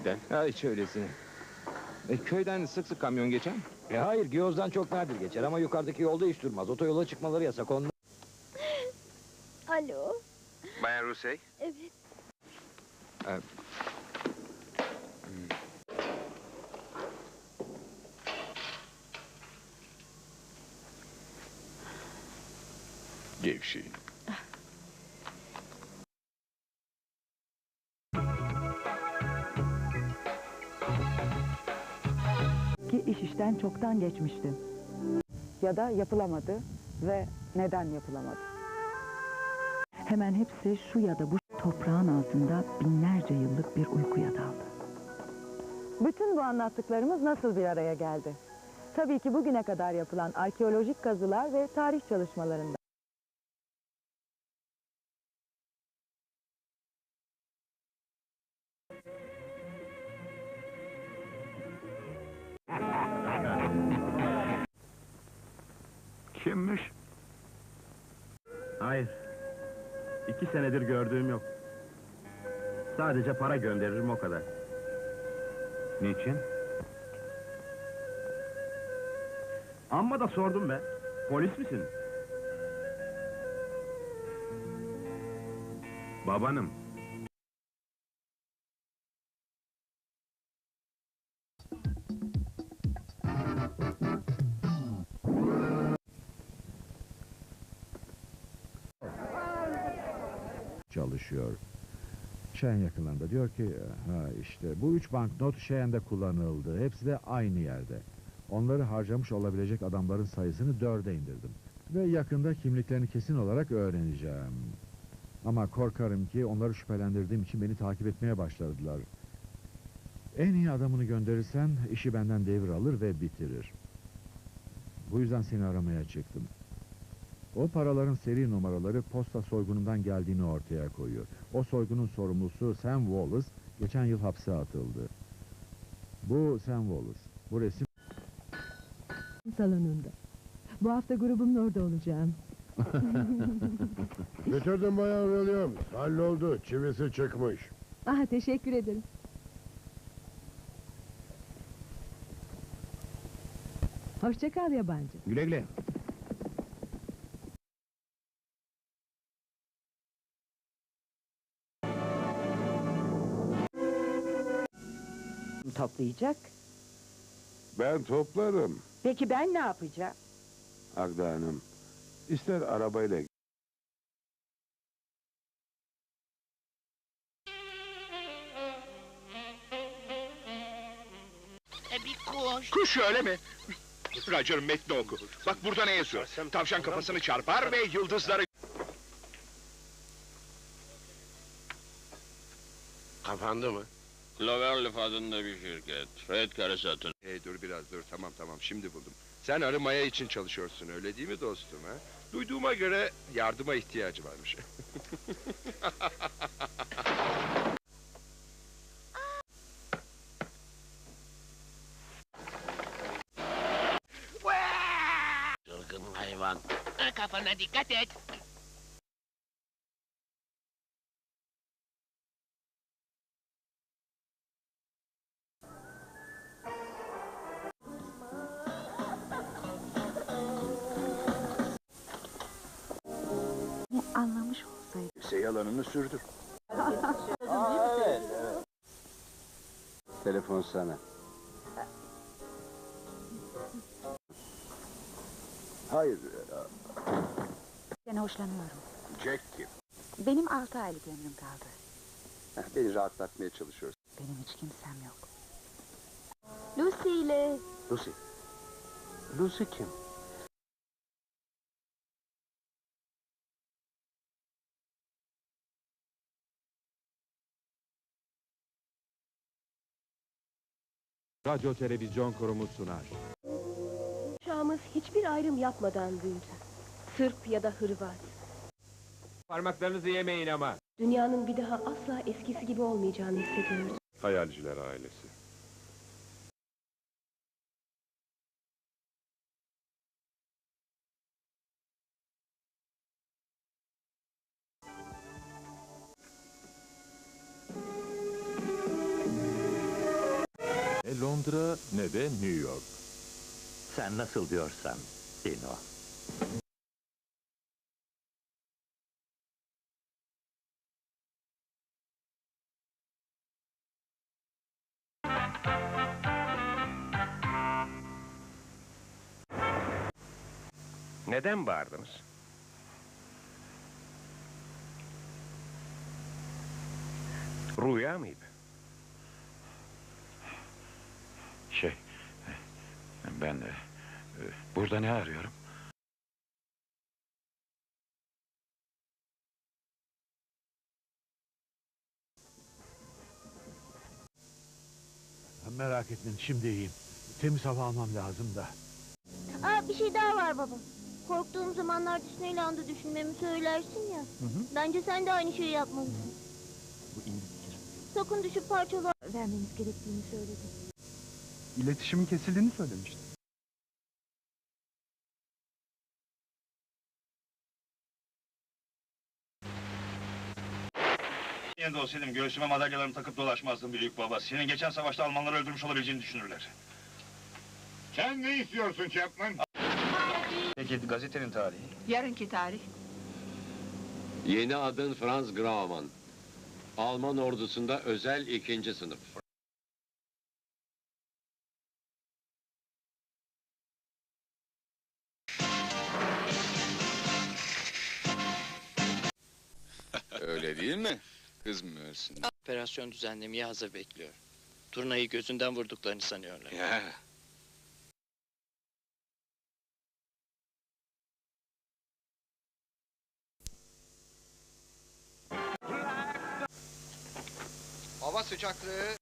Neden? Ha hiç öylesine. E, köyden sık sık kamyon geçer mi? E hayır, Giyoz'dan çok nadir geçer ama yukarıdaki yolda hiç durmaz. Otoyola çıkmaları yasak ondan. Alo. Bayan Rusey. Evet. Gevşeyin. Ki iş işten çoktan geçmişti. Ya da yapılamadı ve neden yapılamadı? Hemen hepsi şu ya da bu toprağın altında binlerce yıllık bir uykuya daldı. Bütün bu anlattıklarımız nasıl bir araya geldi? Tabii ki bugüne kadar yapılan arkeolojik kazılar ve tarih çalışmalarında. Kimmiş? Hayır. İki senedir gördüğüm yok. Sadece para gönderirim o kadar. Niçin? Amma da sordum be. Polis misin? Babanım. Çalışıyor. Şen yakınlarında diyor ki ha işte bu üç banknot Şen'de kullanıldı. Hepsi de aynı yerde. Onları harcamış olabilecek adamların sayısını dörde indirdim. Ve yakında kimliklerini kesin olarak öğreneceğim. Ama korkarım ki onları şüphelendirdiğim için beni takip etmeye başladılar. En iyi adamını gönderirsen işi benden devir alır ve bitirir. Bu yüzden seni aramaya çıktım. O paraların seri numaraları posta soygunundan geldiğini ortaya koyuyor. O soygunun sorumlusu Sam Wallace geçen yıl hapse atıldı. Bu Sam Wallace. Bu resim salonunda. Bu hafta grubumun orada olacağım. Bitirdim Bayan Williams. Halloldu. Çivisi çıkmış. Ah teşekkür ederim. Hoşça kal yabancı. Güle güle. Toplayacak. Ben toplarım. Peki ben ne yapacağım? Agda Hanım. İster arabayla Kuş öyle mi? Roger metni oku. Bak burada ne yazıyor? Tavşan kafasını çarpar ve yıldızları... Kapandı mı? Cloverleaf adında bir şirket. Fred karı satın. Hey dur biraz dur tamam tamam şimdi buldum. Sen arı maya için çalışıyorsun öyle değil mi dostum ha? Duyduğuma göre yardıma ihtiyacı varmış. Çılgın hayvan. Kafana dikkat et. Anlamış olsaydı. Şey yalanını sürdür. Telefon sana. Hayır, Ben hoşlanıyorum. Jack kim? Benim altı aylık ömrüm kaldı. Beni rahatlatmaya çalışıyorsun. Benim hiç kimsem yok. Lucy ile Lucy. Lucy kim? Radyo Televizyon Kurumu sunar. kuşağımız hiçbir ayrım yapmadan büyüdü. Sırp ya da Hırvat. Parmaklarınızı yemeyin ama. Dünyanın bir daha asla eskisi gibi olmayacağını hissediyoruz. Hayalciler ailesi. Ne Londra ne de New York. Sen nasıl diyorsan Dino. Neden bağırdınız? Rüya mıydı? Şey, ben e, burada ne arıyorum? Merak etmeyin şimdi iyiyim. Temiz hava almam lazım da. Aa, bir şey daha var baba. Korktuğum zamanlar Disneyland'ı düşünmemi söylersin ya. Bence sen de aynı şeyi yapmalısın. Bu iyi fikir. Sakın düşüp parçalar vermemiz gerektiğini söyledi. İletişimin kesildiğini söylemişti. Yerinde olsaydım göğsüme madalyalarımı takıp dolaşmazdım büyük baba. Senin geçen savaşta Almanları öldürmüş olabileceğini düşünürler. Sen ne istiyorsun Chapman? Peki gazetenin tarihi? Yarınki tarih. Yeni adın Franz Grauman. Alman ordusunda özel ikinci sınıf. Değil mi? Kızmıyorsun. Operasyon düzenlemeye hazır bekliyor. Turnayı gözünden vurduklarını sanıyorlar. Ya. Hava sıcaklığı...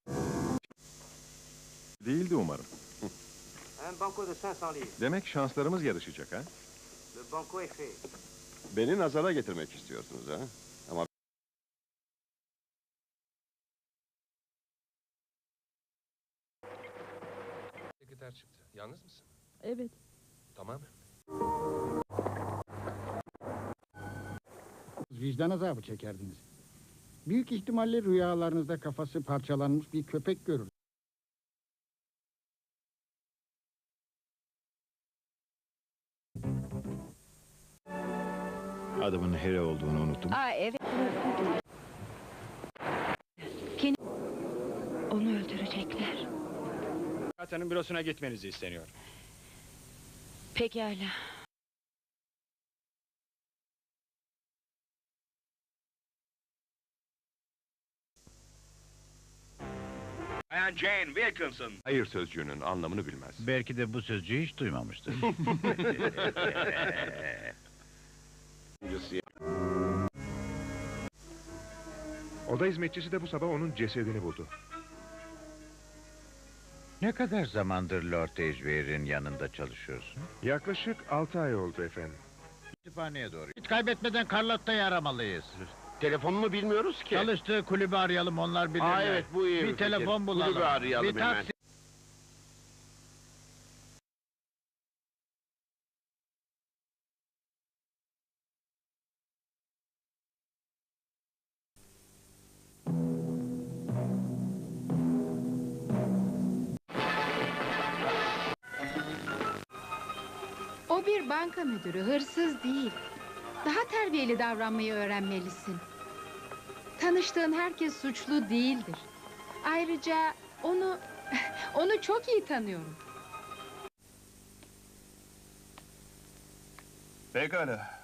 Değildi umarım. Demek şanslarımız yarışacak ha? Beni nazara getirmek istiyorsunuz ha? Yalnız mısın? Evet. Tamam. Vicdan azabı çekerdiniz. Büyük ihtimalle rüyalarınızda kafası parçalanmış bir köpek görür. Adımın Harry olduğunu unuttum. Aa evet. Onu öldürecekler. Katanın bürosuna gitmenizi isteniyor. Pekala. Bayan Jane Wilkinson. Hayır sözcüğünün anlamını bilmez. Belki de bu sözcüğü hiç duymamıştır. Oda hizmetçisi de bu sabah onun cesedini buldu. Ne kadar zamandır Lord Edgeware'in yanında çalışıyorsun? Yaklaşık altı ay oldu efendim. Kütüphaneye doğru. Hiç kaybetmeden Carlotta'yı aramalıyız. Telefonunu bilmiyoruz ki. Çalıştığı kulübü arayalım onlar bilirler. Aa evet bu iyi Bir fikir. telefon bulalım. Kulübü arayalım bir hemen. taksi O müdürü, hırsız değil. Daha terbiyeli davranmayı öğrenmelisin. Tanıştığın herkes suçlu değildir. Ayrıca onu onu çok iyi tanıyorum. Pekala.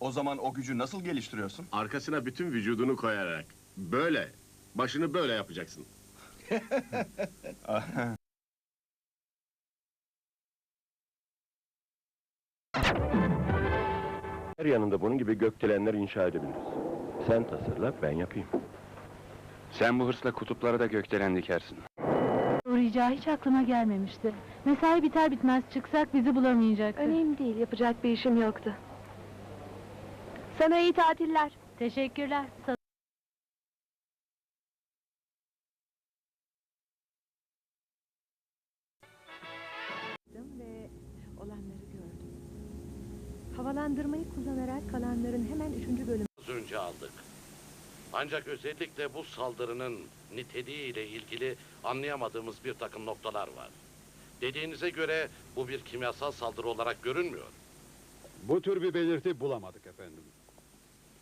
O zaman o gücü nasıl geliştiriyorsun? arkasına bütün vücudunu koyarak. Böyle. Başını böyle yapacaksın. Her yanında bunun gibi gökdelenler inşa edebiliriz. Sen tasarla, ben yapayım. Sen bu hırsla kutuplara da gökdelen dikersin. Uğrayacağı hiç aklıma gelmemişti. Mesai biter bitmez çıksak bizi bulamayacaktı. Önemli değil, yapacak bir işim yoktu. Sana iyi tatiller. Teşekkürler. Ancak özellikle bu saldırının niteliğiyle ilgili anlayamadığımız bir takım noktalar var. Dediğinize göre bu bir kimyasal saldırı olarak görünmüyor. Bu tür bir belirti bulamadık efendim.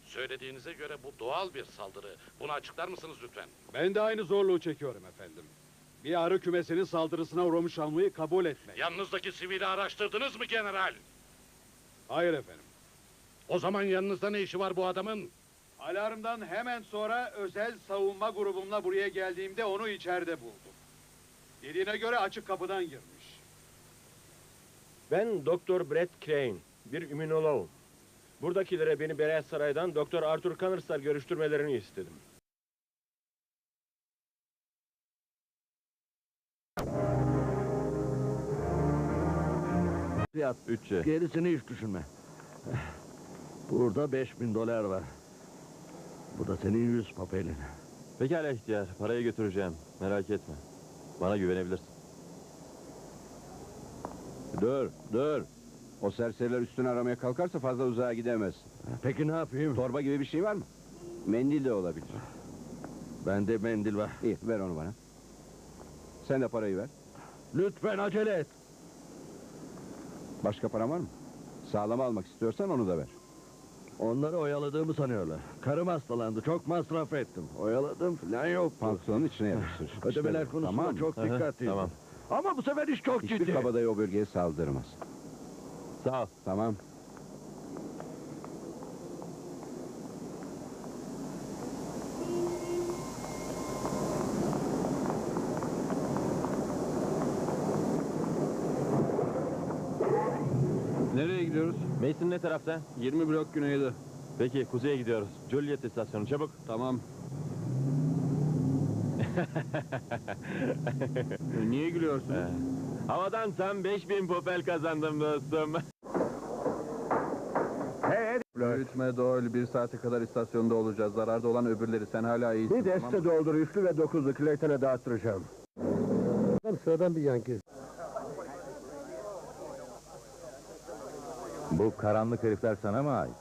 Söylediğinize göre bu doğal bir saldırı. Bunu açıklar mısınız lütfen? Ben de aynı zorluğu çekiyorum efendim. Bir arı kümesinin saldırısına uğramış almayı kabul etmek. Yanınızdaki sivili araştırdınız mı general? Hayır efendim. O zaman yanınızda ne işi var bu adamın? Alarmdan hemen sonra özel savunma grubumla buraya geldiğimde onu içeride buldum. Dediğine göre açık kapıdan girmiş. Ben Doktor Brett Crane, bir immünoloğum. Buradakilere beni Beyaz Saray'dan Doktor Arthur Connors'la görüştürmelerini istedim. Fiyat Bütçe. gerisini hiç düşünme. Burada 5000 dolar var. Bu da senin yüz papelin. Pekala ihtiyar, parayı götüreceğim. Merak etme. Bana güvenebilirsin. Dur, dur. O serseriler üstüne aramaya kalkarsa fazla uzağa gidemez. Peki ne yapayım? Torba gibi bir şey var mı? Mendil de olabilir. Bende mendil var. İyi, ver onu bana. Sen de parayı ver. Lütfen acele et. Başka paran var mı? Sağlama almak istiyorsan onu da ver. Onları oyaladığımı sanıyorlar. Karım hastalandı. Çok masraf ettim. Oyaladım falan yok. Pantolonun içine yapıştır. Ödemeler konusunda tamam çok dikkatliyim. tamam. Ama bu sefer iş çok Hiçbir ciddi. kabadayı o bölgeye saldırmaz. Sağ ol. Tamam. Nereye gidiyoruz? Mason ne tarafta? 20 blok güneyde. Peki, kuzeye gidiyoruz. Juliet istasyonu, çabuk. Tamam. E, Niye gülüyorsun? Ee, Havadan tam 5000 popel kazandım dostum. Büyütme doğru bir saate kadar istasyonda olacağız. Zararda olan öbürleri. Sen hala iyisin. Bir deste doldur üçlü ve dokuzlu Clayton'a dağıttıracağım. Sıradan bir yankı. Bu karanlık herifler sana mı ait?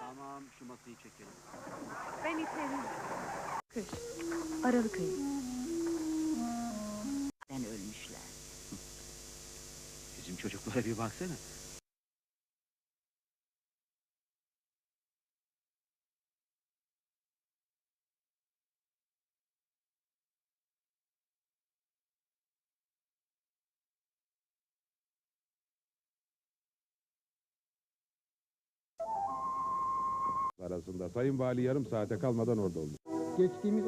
Tamam şu masayı çekelim. Ben iterim. Kış. Aralık ayı. Ben ölmüşler. Bizim çocuklara bir baksana. Arasında Sayın Vali yarım saate kalmadan orada oldu. Geçtiğimiz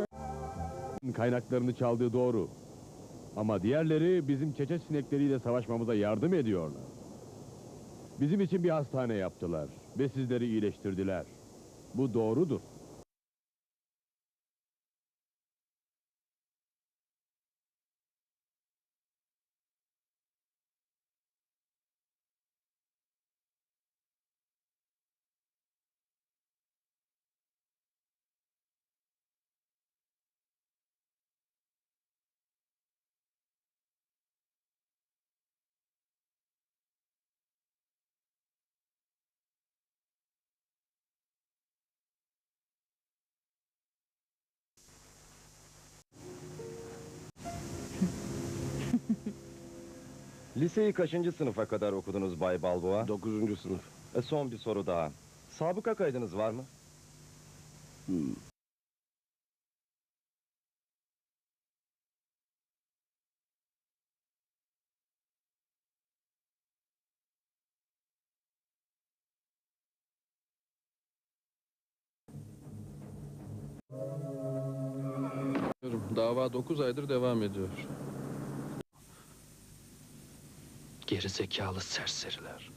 Kaynaklarını çaldığı doğru. Ama diğerleri bizim çeçe sinekleriyle savaşmamıza yardım ediyorlar. Bizim için bir hastane yaptılar ve sizleri iyileştirdiler. Bu doğrudur. Liseyi kaçıncı sınıfa kadar okudunuz Bay Balboa? Dokuzuncu sınıf. E, son bir soru daha. Sabıka kaydınız var mı? Dava 9 aydır devam ediyor. Geri zekalı serseriler.